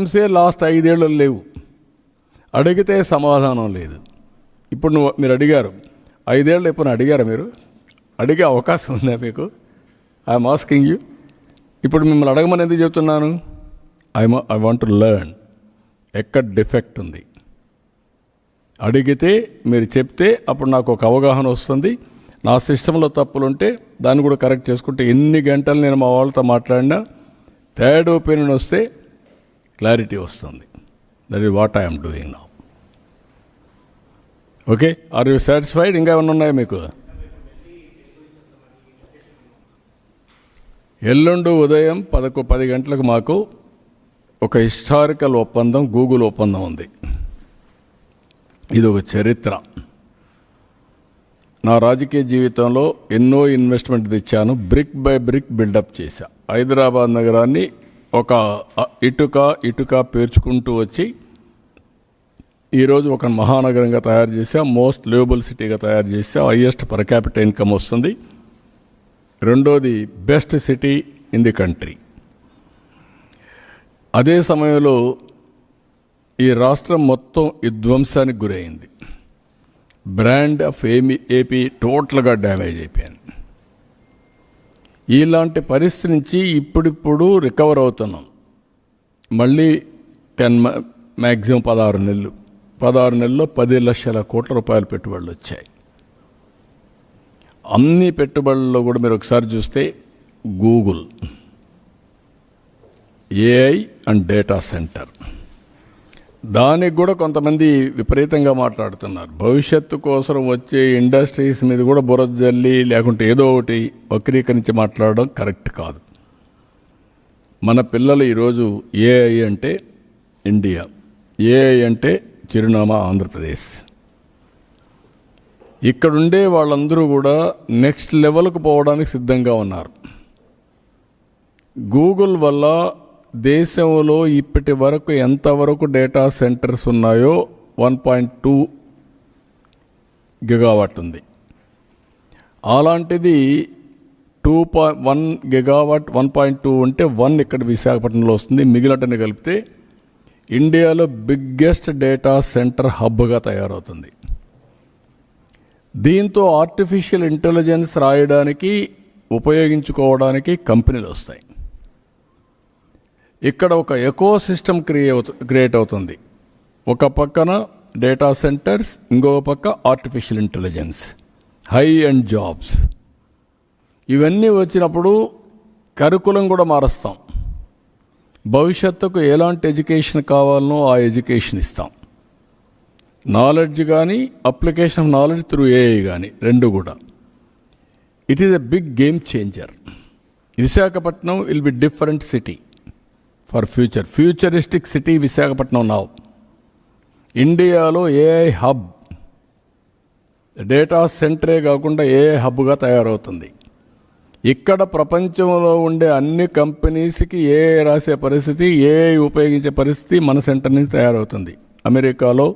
ఐటమ్సే last ఐదేళ్ళు లేవు. అడిగితే సమాధానం లేదు. ఇప్పుడు నువ్వు మీరు అడిగారు. ఐదేళ్ళు ఎప్పుడు అడిగారు మీరు? అడిగే అవకాశం ఉందా మీకు? ఐఎమ్ ఆస్కింగ్ యూ ఇప్పుడు మిమ్మల్ని అడగమని ఎందుకు చెప్తున్నాను? I I want to learn ఎక్కడ డిఫెక్ట్ ఉంది? అడిగితే మీరు చెప్తే అప్పుడు నాకు ఒక అవగాహన వస్తుంది. నా సిస్టంలో తప్పులుంటే దాన్ని కూడా కరెక్ట్ చేసుకుంటే ఎన్ని గంటలు నేను మా వాళ్ళతో మాట్లాడినా థర్డ్ ఒపీనియన్ వస్తే క్లారిటీ వస్తుంది. That is what I'm doing now okay are you satisfied ఇంకా ఏమైనా ఉన్నాయా మీకు? ఎల్లుండి ఉదయం పదకొ పది గంటలకు మాకు ఒక హిస్టారికల్ ఒప్పందం గూగుల్ ఒప్పందం ఉంది. ఇది ఒక చరిత్ర. నా రాజకీయ జీవితంలో ఎన్నో ఇన్వెస్ట్మెంట్ తెచ్చాను. బ్రిక్ బై బ్రిక్ బిల్డప్ చేశా. హైదరాబాద్ నగరాన్ని ఒక ఇటుక ఇటుక పేర్చుకుంటూ వచ్చి ఈరోజు ఒక మహానగరంగా తయారు చేసా మోస్ట్ లివబుల్ సిటీగా తయారు చేసా హైయెస్ట్ పర్ క్యాపిటల్ ఇన్కమ్ వస్తుంది. రెండోది best city in the country. అదే సమయంలో ఈ రాష్ట్రం మొత్తం విధ్వంసానికి గురైంది. బ్రాండ్ ఆఫ్ ఏమి ఏపీ టోటల్గా డ్యామేజ్ అయిపోయింది. ఇలాంటి పరిస్థితి నుంచి ఇప్పుడిప్పుడు రికవర్ అవుతున్నాం. మళ్ళీ టెన్ మ్యాక్సిమం పదహారు నెలలు. పదహారు నెలల్లో పది లక్షల కోట్ల రూపాయల పెట్టుబడులు వచ్చాయి. అన్ని పెట్టుబడుల్లో కూడా మీరు ఒకసారి చూస్తే Google AI and data center. దానికి కూడా కొంతమంది విపరీతంగా మాట్లాడుతున్నారు. భవిష్యత్తు కోసం వచ్చే ఇండస్ట్రీస్ మీద కూడా బురద జల్లి లేకుంటే ఏదో ఒకటి వక్రీకరించి మాట్లాడడం కరెక్ట్ కాదు. మన పిల్లలు ఈరోజు ఏఐ అంటే ఇండియా. ఏఐ అంటే చిరునామా ఆంధ్రప్రదేశ్. ఇక్కడుండే వాళ్ళందరూ కూడా నెక్స్ట్ లెవెల్కు పోవడానికి సిద్ధంగా ఉన్నారు. గూగుల్ వల్ల దేశంలో ఇప్పటి వరకు ఎంతవరకు డేటా సెంటర్స్ ఉన్నాయో వన్ పాయింట్ టూ గిగావాట్ ఉంది. అలాంటిది two point one gigawatt one point two ఉంటే వన్ ఇక్కడ విశాఖపట్నంలో వస్తుంది. మిగిలినటని కలిపితే ఇండియాలో బిగ్గెస్ట్ డేటా సెంటర్ హబ్గా తయారవుతుంది. దీంతో ఆర్టిఫిషియల్ ఇంటెలిజెన్స్ రాయడానికి ఉపయోగించుకోవడానికి కంపెనీలు వస్తాయి. ఇక్కడ ఒక ఎకో సిస్టమ్ క్రియేట్ క్రియేట్ అవుతుంది. ఒక పక్కన డేటా సెంటర్స్ ఇంకొక పక్క artificial intelligence high and jobs. ఇవన్నీ వచ్చినప్పుడు కరికులం కూడా మారుస్తాం. భవిష్యత్తుకు ఎలాంటి ఎడ్యుకేషన్ కావాలనో ఆ ఎడ్యుకేషన్ ఇస్తాం. నాలెడ్జ్ కానీ application of knowledge through AI కానీ రెండు కూడా. It is a big game changer Visakhapatnam will be different city for future. Futuristic city Visakhapatnam నావు ఇండియాలో ఏఐ హబ్ డేటా సెంటరే కాకుండా ఏఐ హబ్గా తయారవుతుంది. ఇక్కడ ప్రపంచంలో ఉండే అన్ని కంపెనీస్కి ఏఐ రాసే పరిస్థితి ఏఐ ఉపయోగించే పరిస్థితి మన సెంటర్ నుంచి తయారవుతుంది. అమెరికాలో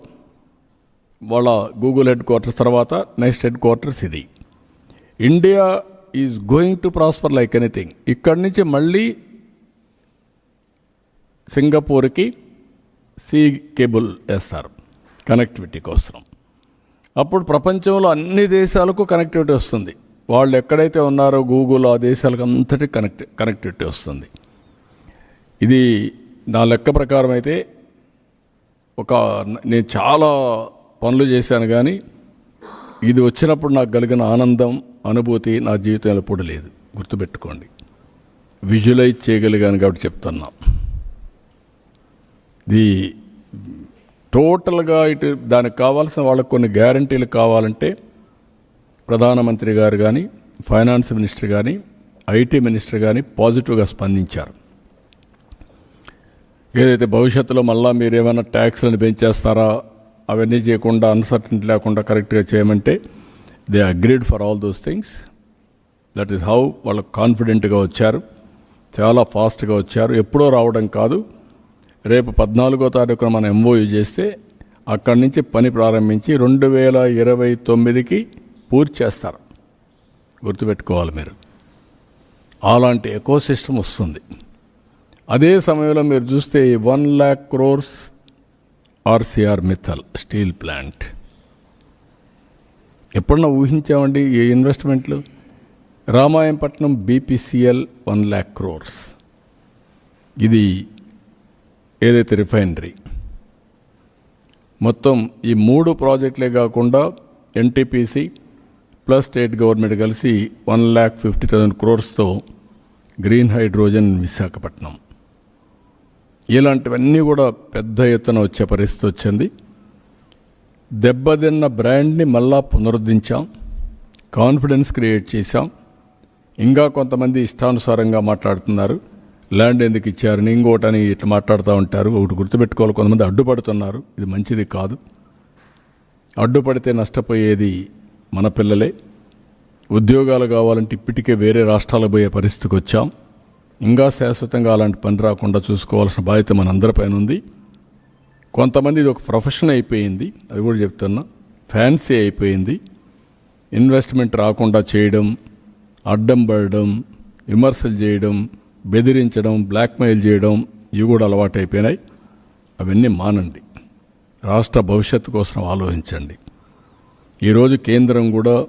వాళ్ళ గూగుల్ హెడ్ క్వార్టర్స్ తర్వాత నెక్స్ట్ హెడ్ క్వార్టర్స్ ఇది. India is going to prosper like anything ఇక్కడి నుంచి మళ్ళీ సింగపూర్కి సీ కేబుల్ వేస్తారు. కనెక్టివిటీ కోసం. అప్పుడు ప్రపంచంలో అన్ని దేశాలకు కనెక్టివిటీ వస్తుంది. వాళ్ళు ఎక్కడైతే ఉన్నారో గూగుల్ ఆ దేశాలకు అంతటి కనెక్ట్ కనెక్టివిటీ వస్తుంది. ఇది నా లెక్క ప్రకారం అయితే ఒక నేను చాలా పనులు చేశాను కానీ ఇది వచ్చినప్పుడు నాకు కలిగిన ఆనందం అనుభూతి నా జీవితంలో ఎప్పుడు లేదు. గుర్తుపెట్టుకోండి. విజువలైజ్ చేయగలిగాను కాబట్టి చెప్తున్నాను ది టోటల్గా ఇటు దానికి కావాల్సిన వాళ్ళకు కొన్ని గ్యారంటీలు కావాలంటే ప్రధానమంత్రి గారు కానీ ఫైనాన్స్ మినిస్టర్ కానీ ఐటీ మినిస్టర్ కానీ పాజిటివ్గా స్పందించారు. ఏదైతే భవిష్యత్తులో మళ్ళీ మీరు ఏమైనా ట్యాక్స్లను పెంచేస్తారా అవన్నీ చేయకుండా అన్సర్టనిటీ లేకుండా కరెక్ట్గా చేయమంటే they agreed for all those things. That is how వాళ్ళు కాన్ఫిడెంట్గా వచ్చారు. చాలా ఫాస్ట్గా వచ్చారు. ఎప్పుడో రావడం కాదు. రేపు పద్నాలుగో తారీఖున మనం ఎంఓయూ చేస్తే అక్కడి నుంచి పని ప్రారంభించి రెండు వేల ఇరవై తొమ్మిదికి పూర్తి చేస్తారు. గుర్తుపెట్టుకోవాలి మీరు. అలాంటి ఎకో సిస్టమ్ వస్తుంది. అదే సమయంలో మీరు చూస్తే one lakh crores Arcelor Mittal steel plant ఎప్పుడన్నా ఊహించామండి ఈ ఇన్వెస్ట్మెంట్లు రామాయంపట్నం బీపీసీఎల్ వన్ ల్యాక్ క్రోర్స్ ఇది ఏదైతే రిఫైనరీ. మొత్తం ఈ మూడు ప్రాజెక్టులే కాకుండా ఎన్టీపీసీ ప్లస్ స్టేట్ గవర్నమెంట్ కలిసి వన్ ల్యాక్ ఫిఫ్టీ థౌసండ్ క్రోర్స్తో గ్రీన్ హైడ్రోజన్ విశాఖపట్నం. ఇలాంటివన్నీ కూడా పెద్ద ఎత్తున వచ్చే పరిస్థితి వచ్చింది. దెబ్బతిన్న బ్రాండ్ని మళ్ళా పునరుద్ధరించాం. కాన్ఫిడెన్స్ క్రియేట్ చేశాం. ఇంకా కొంతమంది ఇష్టానుసారంగా మాట్లాడుతున్నారు. ల్యాండ్ ఎందుకు ఇచ్చారని ఇంకోటని ఇట్లా మాట్లాడుతూ ఉంటారు. ఒకటి గుర్తుపెట్టుకోవాలి. కొంతమంది అడ్డుపడుతున్నారు. ఇది మంచిది కాదు. అడ్డుపడితే నష్టపోయేది మన పిల్లలే. ఉద్యోగాలు కావాలంటే ఇప్పటికే వేరే రాష్ట్రాలకు పోయే పరిస్థితికి వచ్చాం. ఇంకా శాశ్వతంగా అలాంటి పని రాకుండా చూసుకోవాల్సిన బాధ్యత మనందరిపైన ఉంది. కొంతమంది ఇది ఒక ప్రొఫెషన్ అయిపోయింది. అది కూడా చెప్తున్నా. ఫ్యాన్సీ అయిపోయింది. ఇన్వెస్ట్మెంట్ రాకుండా చేయడం అడ్డం పడడం విమర్శలు చేయడం బెదిరించడం బ్లాక్మెయిల్ చేయడం ఇవి కూడా అలవాటైపోయినాయి. అవన్నీ మానండి. రాష్ట్ర భవిష్యత్తు కోసం ఆలోచించండి. ఈరోజు కేంద్రం కూడా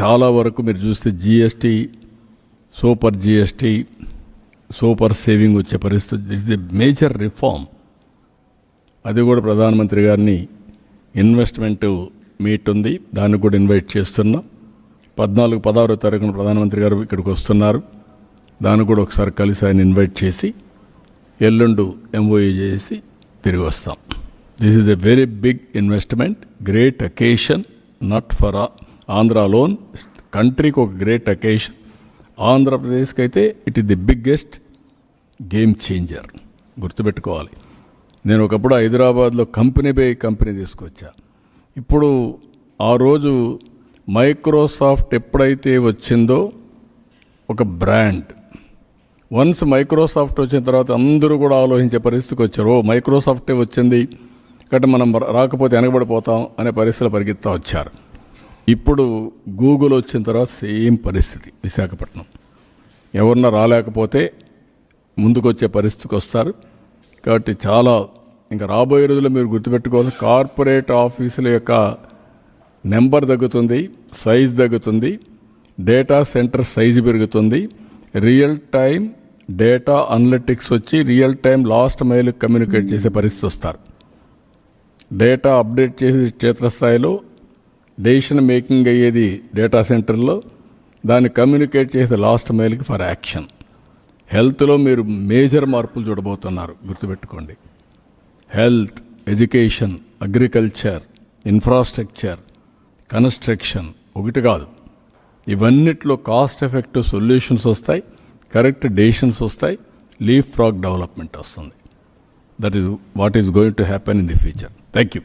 చాలా వరకు మీరు చూస్తే GST super GST super saving వచ్చే పరిస్థితి. ఇది మేజర్ రిఫార్మ్ అది కూడా ప్రధానమంత్రి గారిని ఇన్వెస్ట్మెంట్ మీట్ ఉంది. దాన్ని కూడా ఇన్వైట్ చేస్తున్నాం. పద్నాలుగు పదహారో తారీఖున ప్రధానమంత్రి గారు ఇక్కడికి వస్తున్నారు. దాన్ని కూడా ఒకసారి కలిసి ఆయన ఇన్వైట్ చేసి ఎల్లుండు ఎంఓఏ చేసి తిరిగి వస్తాం. This is a very big investment great occasion not for Andhra alone కంట్రీకి ఒక గ్రేట్ అకేషన్ ఆంధ్రప్రదేశ్కి అయితే it is the biggest game changer గుర్తుపెట్టుకోవాలి. నేను ఒకప్పుడు హైదరాబాద్లో కంపెనీ బై కంపెనీ తీసుకొచ్చా. ఇప్పుడు ఆ రోజు మైక్రోసాఫ్ట్ ఎప్పుడైతే వచ్చిందో ఒక బ్రాండ్ వన్స్ మైక్రోసాఫ్ట్ వచ్చిన తర్వాత అందరూ కూడా ఆలోచించే పరిస్థితికి వచ్చారు. ఓ మైక్రోసాఫ్టే వచ్చింది? కాబట్టి మనం రాకపోతే వెనకబడిపోతాం అనే పరిస్థితులు పరిగెత్తా వచ్చారు. ఇప్పుడు గూగుల్ వచ్చిన తర్వాత సేమ్ పరిస్థితి విశాఖపట్నం. ఎవరన్నా రాలేకపోతే ముందుకొచ్చే పరిస్థితికి వస్తారు. కాబట్టి చాలా ఇంకా రాబోయే రోజుల్లో మీరు గుర్తుపెట్టుకోవాలి కార్పొరేట్ ఆఫీసుల యొక్క నెంబర్ తగ్గుతుంది సైజ్ తగ్గుతుంది డేటా సెంటర్ సైజు పెరుగుతుంది రియల్ టైం డేటా అనలిటిక్స్ వచ్చి real time last mile communicate చేసే పరిస్థితి వస్తారు. డేటా అప్డేట్ చేసి క్షేత్రస్థాయిలో డెసిషన్ మేకింగ్ అయ్యేది డేటా సెంటర్లో దాన్ని కమ్యూనికేట్ చేసే లాస్ట్ మైల్కి ఫర్ యాక్షన్. హెల్త్లో మీరు మేజర్ మార్పులు చూడబోతున్నారు గుర్తుపెట్టుకోండి. Health education agriculture infrastructure construction ఒకటి కాదు. ఇవన్నిట్లో కాస్ట్ ఎఫెక్టివ్ సొల్యూషన్స్ వస్తాయి కరెక్ట్ డెసిషన్స్ వస్తాయి లీఫ్ ఫ్రాగ్ డెవలప్మెంట్ వస్తుంది. That is what is going to happen in the future thank you